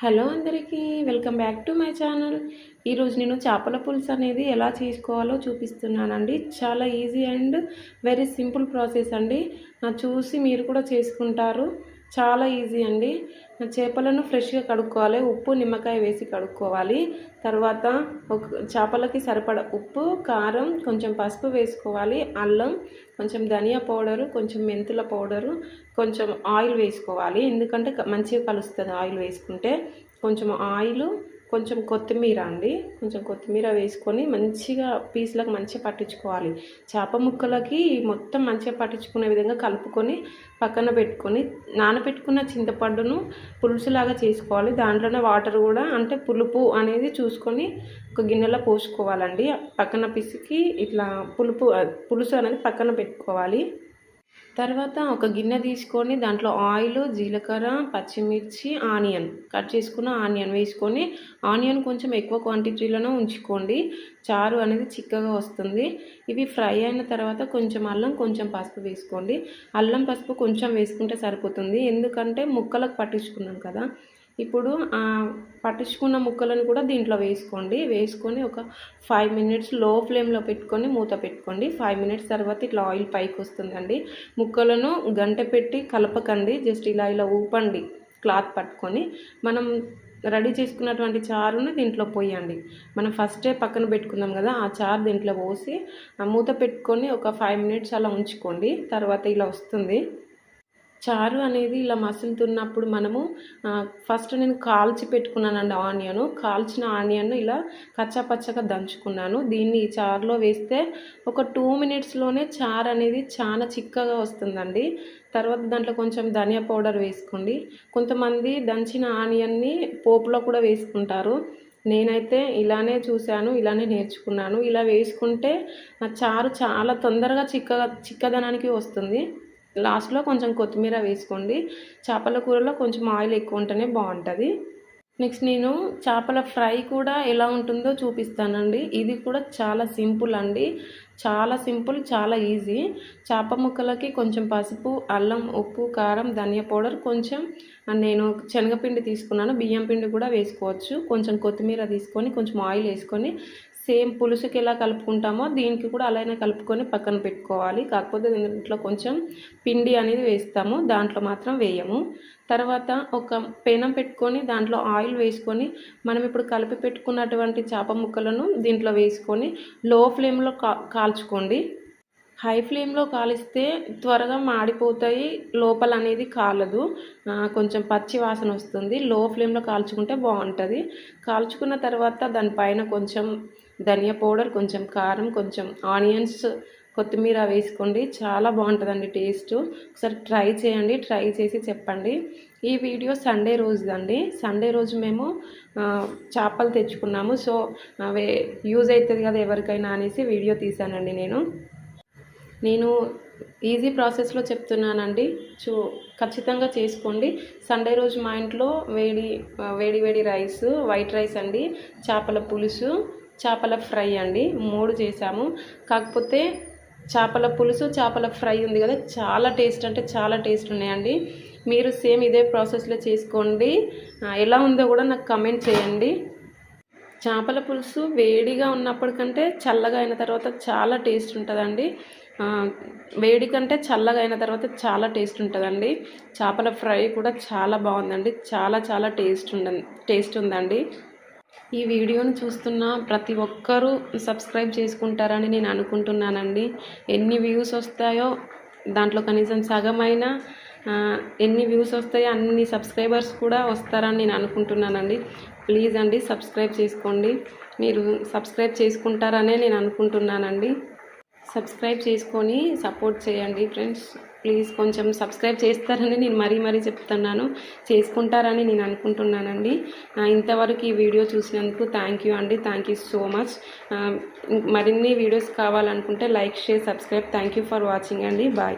Hello అందరికీ welcome back to my channel. ఈరోజు నేను చేపల పులుసు అనేది ఎలా చేసుకోవాలో చూపిస్తున్నానండి. చాలా easy and very simple process అండి. నా చూసి మీరు కూడా చేసుకుంటారు. చాలా ఈజీ అండి. చేపలను ఫ్రెష్గా కడుక్కోవాలి. ఉప్పు నిమ్మకాయ వేసి కడుక్కోవాలి. తర్వాత ఒక చేపలకి సరిపడ ఉప్పు కారం కొంచెం పసుపు వేసుకోవాలి. అల్లం కొంచెం ధనియా పౌడరు కొంచెం మెంతుల పౌడరు కొంచెం ఆయిల్ వేసుకోవాలి. ఎందుకంటే మంచిగా కలుస్తుంది ఆయిల్ వేసుకుంటే. కొంచెం ఆయిల్ కొంచెం కొత్తిమీర అండి. కొంచెం కొత్తిమీర వేసుకొని మంచిగా పీసులకు మంచిగా పట్టించుకోవాలి. చేప ముక్కలకి మొత్తం మంచిగా పట్టించుకునే విధంగా కలుపుకొని పక్కన పెట్టుకొని నానబెట్టుకున్న చింతపండును పులుసులాగా చేసుకోవాలి. దాంట్లోనే వాటర్ కూడా అంటే పులుపు అనేది చూసుకొని ఒక గిన్నెలో పోసుకోవాలండి. పక్కన పిసికి ఇట్లా పులుపు పులుసు అనేది పక్కన పెట్టుకోవాలి. తర్వాత ఒక గిన్నె తీసుకొని దాంట్లో ఆయిల్ జీలకర్ర పచ్చిమిర్చి ఆనియన్. కట్ చేసుకున్న ఆనియన్ వేసుకొని ఆనియన్ కొంచెం ఎక్కువ క్వాంటిటీలోనే ఉంచుకోండి. చారు అనేది చిక్కగా వస్తుంది. ఇవి ఫ్రై అయిన తర్వాత కొంచెం అల్లం కొంచెం పసుపు వేసుకోండి. అల్లం పసుపు కొంచెం వేసుకుంటే సరిపోతుంది. ఎందుకంటే ముక్కలకు పట్టించుకున్నాం కదా. ఇప్పుడు పట్టించుకున్న ముక్కలను కూడా దీంట్లో వేసుకోండి. వేసుకొని ఒక ఫైవ్ మినిట్స్లో ఫ్లేమ్లో పెట్టుకొని మూత పెట్టుకోండి. ఫైవ్ మినిట్స్ తర్వాత ఇట్లా ఆయిల్ పైకి వస్తుందండి ముక్కలను గంట పెట్టి కలపకండి. జస్ట్ ఇలా ఇలా ఊపండి. క్లాత్ పట్టుకొని. మనం రెడీ చేసుకున్నటువంటి చారును దీంట్లో పోయండి. మనం ఫస్టే పక్కన పెట్టుకుందాం కదా ఆ చారు దీంట్లో పోసి మూత పెట్టుకొని ఒక ఫైవ్ మినిట్స్ అలా ఉంచుకోండి. తర్వాత ఇలా వస్తుంది. చారు అనేది ఇలా మసులుతున్నప్పుడు మనము ఫస్ట్ నేను కాల్చి పెట్టుకున్నానండి ఆనియన్. కాల్చిన ఆనియన్ ఇలా కచ్చాపచ్చగా దంచుకున్నాను. దీన్ని ఈ చారులో వేస్తే ఒక టూ మినిట్స్లోనే చారు అనేది చాలా చిక్కగా వస్తుందండి. తర్వాత దాంట్లో కొంచెం ధనియా పౌడర్ వేసుకోండి. కొంతమంది దంచిన ఆనియన్ని పోపులో కూడా వేసుకుంటారు. నేనైతే ఇలానే చూశాను ఇలానే నేర్చుకున్నాను. ఇలా వేసుకుంటే నా చారు చాలా తొందరగా చిక్కగా చిక్కదనానికి వస్తుంది. లాస్ట్లో కొంచెం కొత్తిమీర వేసుకోండి. చేపల కూరలో కొంచెం ఆయిల్ ఎక్కువ ఉంటేనే బాగుంటుంది. నెక్స్ట్ నేను చేపల ఫ్రై కూడా ఎలా ఉంటుందో చూపిస్తానండి. ఇది కూడా చాలా సింపుల్ అండి. చాలా సింపుల్ చాలా ఈజీ. చేప ముక్కలకి కొంచెం పసుపు అల్లం ఉప్పు కారం ధనియా పౌడర్ కొంచెం నేను శనగపిండి తీసుకున్నాను. బియ్యం పిండి కూడా వేసుకోవచ్చు. కొంచెం కొత్తిమీర తీసుకొని కొంచెం ఆయిల్ వేసుకొని సేమ్ పులుసుకి ఎలా కలుపుకుంటామో దీనికి కూడా అలానే కలుపుకొని పక్కన పెట్టుకోవాలి. కాకపోతే దీంట్లో కొంచెం పిండి అనేది వేస్తాము దాంట్లో మాత్రం వేయము. తర్వాత ఒక పెనం పెట్టుకొని దాంట్లో ఆయిల్ వేసుకొని మనం ఇప్పుడు కలిపి పెట్టుకున్నటువంటి చేప ముక్కలను దీంట్లో వేసుకొని లో ఫ్లేమ్లో కా కాల్చుకోండి. హై ఫ్లేమ్లో కాలిస్తే త్వరగా మాడిపోతాయి లోపల అనేది కాలదు. కొంచెం పచ్చి వాసన వస్తుంది. లో ఫ్లేమ్లో కాల్చుకుంటే బాగుంటుంది. కాల్చుకున్న తర్వాత దానిపైన కొంచెం ధనియా పౌడర్ కొంచెం కారం కొంచెం ఆనియన్స్ కొత్తిమీర వేసుకోండి. చాలా బాగుంటుందండి టేస్ట్. ఒకసారి ట్రై చేయండి ట్రై చేసి చెప్పండి. ఈ వీడియో సండే రోజుదండి. సండే రోజు మేము చేపలు తెచ్చుకున్నాము. సో అవే యూజ్ అవుతుంది కదా ఎవరికైనా అనేసి వీడియో తీశానండి నేను. నేను ఈజీ ప్రాసెస్లో చెప్తున్నానండి. చూ ఖచ్చితంగా చేసుకోండి. సండే రోజు మా ఇంట్లో వేడి వేడి వేడి రైస్ వైట్ రైస్ అండి చేపల పులుసు చేపల ఫ్రై అండి. మూడు చేసాము. కాకపోతే చేపల పులుసు చేపల ఫ్రై ఉంది కదా చాలా టేస్ట్ అంటే చాలా టేస్ట్ ఉన్నాయండి. మీరు సేమ్ ఇదే ప్రాసెస్లో చేసుకోండి. ఎలా ఉందో కూడా నాకు కమెంట్ చేయండి. చేపల పులుసు వేడిగా ఉన్నప్పటికంటే చల్లగా అయిన తర్వాత చాలా టేస్ట్ ఉంటుందండి. వేడి కంటే చల్లగా అయిన తర్వాత చాలా టేస్ట్ ఉంటుందండి. చేపల ఫ్రై కూడా చాలా బాగుందండి. చాలా చాలా టేస్ట్ ఉండ టేస్ట్ ఉందండి. ఈ వీడియోను చూస్తున్న ప్రతి ఒక్కరూ సబ్స్క్రైబ్ చేసుకుంటారని నేను అనుకుంటున్నానండి. ఎన్ని వ్యూస్ వస్తాయో దాంట్లో కనీసం సగమైన ఎన్ని వ్యూస్ వస్తాయో అన్ని సబ్స్క్రైబర్స్ కూడా వస్తారని నేను అనుకుంటున్నానండి. ప్లీజ్ అండి సబ్స్క్రైబ్ చేసుకోండి. మీరు సబ్స్క్రైబ్ చేసుకుంటారనే నేను అనుకుంటున్నానండి. సబ్స్క్రైబ్ చేసుకొని సపోర్ట్ చేయండి ఫ్రెండ్స్. ప్లీజ్ కొంచెం సబ్స్క్రైబ్ చేస్తారని నేను మరీ మరీ చెప్తున్నాను. చేసుకుంటారని నేను అనుకుంటున్నానండి. ఇంతవరకు ఈ వీడియో చూసినందుకు థ్యాంక్ యూ అండి. థ్యాంక్ యూ సో మచ్ మరిన్ని వీడియోస్ కావాలనుకుంటే like share subscribe thank you for watching అండి. బాయ్